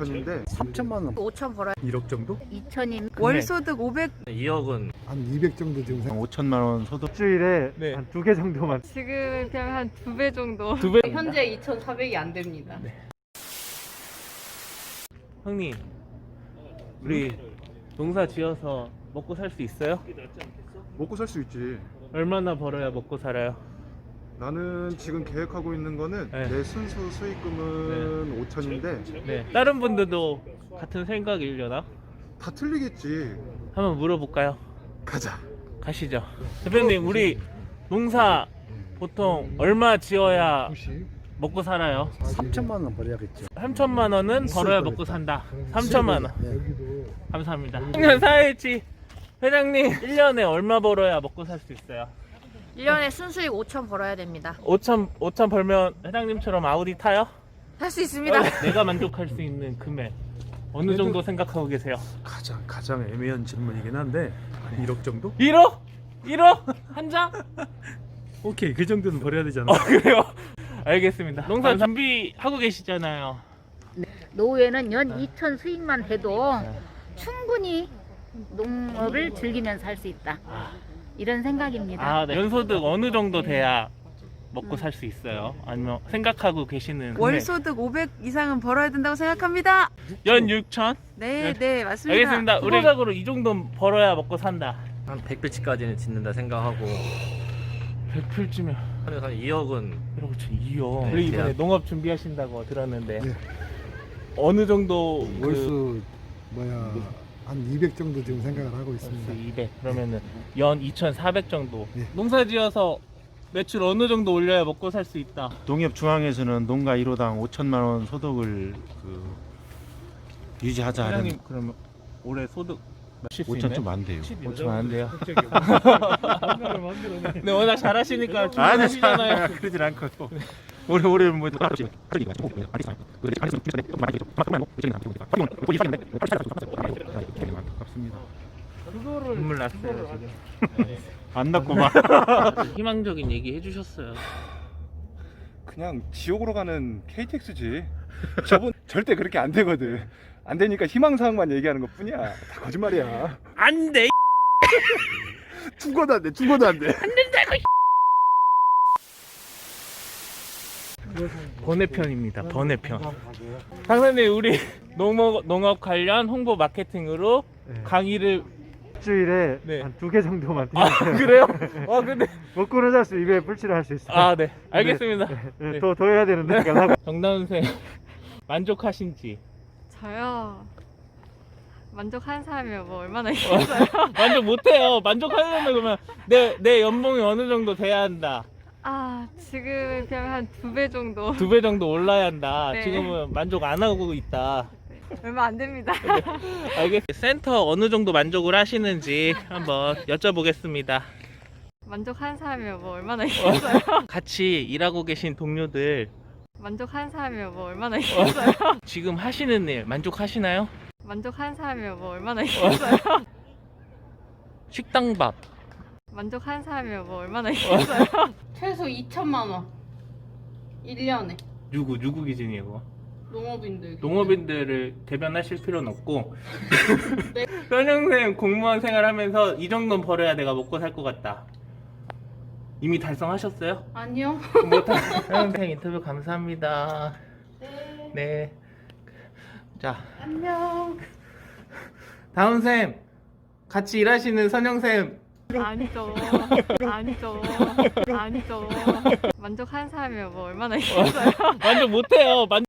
5천인데 3천만 원, 5천 벌어야 1억 정도? 2천이면 월소득 500 2억은 한 200 정도 지금 생 5천만 원 소득 일주일에 네. 한 두 개 정도만 지금 그냥 한 두 배 정도 두 배. 현재 2,400이 안 됩니다. 형님, 우리 농사 지어서 먹고 살 수 있어요? 먹고 살 수 있지. 얼마나 벌어야 먹고 살아요? 나는 지금 계획하고 있는 거는 네. 내 순수 수익금은 5천인데 네. 다른 분들도 같은 생각이려나? 다 틀리겠지. 한번 물어볼까요? 가자. 가시죠. 대표님, 우리 농사 보통 얼마 지어야 먹고 살아요? 3천만 원 벌어야겠죠. 3천만 원은 벌어야 먹고 산다. 3천만 원. 네. 감사합니다. 청년 사회치 회장님 1년에 얼마 벌어야 먹고 살 수 있어요? 1년에 순수익 5천 벌어야 됩니다. 5천 5천 벌면 회장님처럼 아우디 타요? 할 수 있습니다. 내가 만족할 수 있는 금액 어느 정도 생각하고 계세요? 가장 가장 애매한 질문이긴 한데 한 1억 정도? 1억? 1억? 한 장? 오케이 그 정도는 벌어야 되잖아. 어 그래요? 알겠습니다. 농사 준비하고 계시잖아요. 노후에는 연 2천 수익만 해도 충분히 농업을 즐기면서 할 수 있다. 이런 생각입니다. 아, 네. 연소득 어느 정도 돼야 먹고 살 수 있어요? 아니면 생각하고 계시는 금액? 월소득 500 이상은 벌어야 된다고 생각합니다. 연 6천? 네, 네, 맞습니다. 알겠습니다. 우리 적으로 이 정도 벌어야 먹고 산다. 한 100필치까지는 짓는다 생각하고 100필쯤면 한 2억은 1억 2억. 네, 우리 이번에 대략. 농업 준비하신다고 들었는데 네. 어느 정도 그 월수 뭐야 한 200 정도 지금 생각을 하고 있습니다. 200 그러면은 연 2,400 정도. 네. 농사지어서 매출 어느 정도 올려야 먹고 살 수 있다. 농협 중앙에서는 농가 1호당 5천만 원 소득을 그 유지하자 하는 사장님 그러면 올해 소득 몇수 5천 좀 안 돼요. 5천 안 돼요. 네 워낙 잘하시니까 주문하시잖아요. 그러진 않고 올해 올해 뭐. 눈물 났어요 지금. 안 났구만. 희망적인 얘기 해주셨어요. 그냥 지옥으로 가는 KTX지. 저분 절대 그렇게 안 되거든. 안 되니까 희망사항만 얘기하는 것 뿐이야. 다 거짓말이야. 안 돼. 죽어도 안 돼. 죽어도 안 돼. 번외편입니다. 번외편. 당선님 우리 농업 농업 관련 홍보 마케팅으로 네. 강의를 일주일에 네. 한 두 개 정도만 아 그래요? 아 근데 먹고는 살 수 입에 불치를 할수 있어요. 아 네 알겠습니다. 네, 네. 더, 더 해야 되는데 그러니까 정다운 생 만족하신지 저요. 만족한 사람이 뭐 얼마나 있겠어요? 만족 못해요. 만족하려면 그러면 내 내 연봉이 어느 정도 돼야 한다. 아, 지금 그냥 한두 배 정도. 두 배 정도 올라야 한다. 네. 지금은 만족 안 하고 있다. 얼마 안 됩니다. 알겠. 센터 어느 정도 만족을 하시는지 한번 여쭤보겠습니다. 만족한 사람이 뭐 얼마나 있겠어요? 같이 일하고 계신 동료들 만족한 사람이 뭐 얼마나 있겠어요? 지금 하시는 일 만족하시나요? 만족한 사람이 뭐 얼마나 있겠어요? 식당 밥 만족한 사람이 뭐 얼마나 있겠어요? 최소 2천만 원. 1년에 누구 누구 기준이에요? 농업인들. 농업인들을 대변하실 필요는 없고 선영생 공무원 생활하면서 이 정도는 벌어야 내가 먹고 살 것 같다. 이미 달성하셨어요? 아니요. 못한 선영생 인터뷰 감사합니다. 네. 자 안녕. 다음 쌤 같이 일하시는 선영쌤 아니죠. 아니죠. 아니죠. 만족한 사람이 뭐 얼마나 있겠어요? 만족 못해요. 만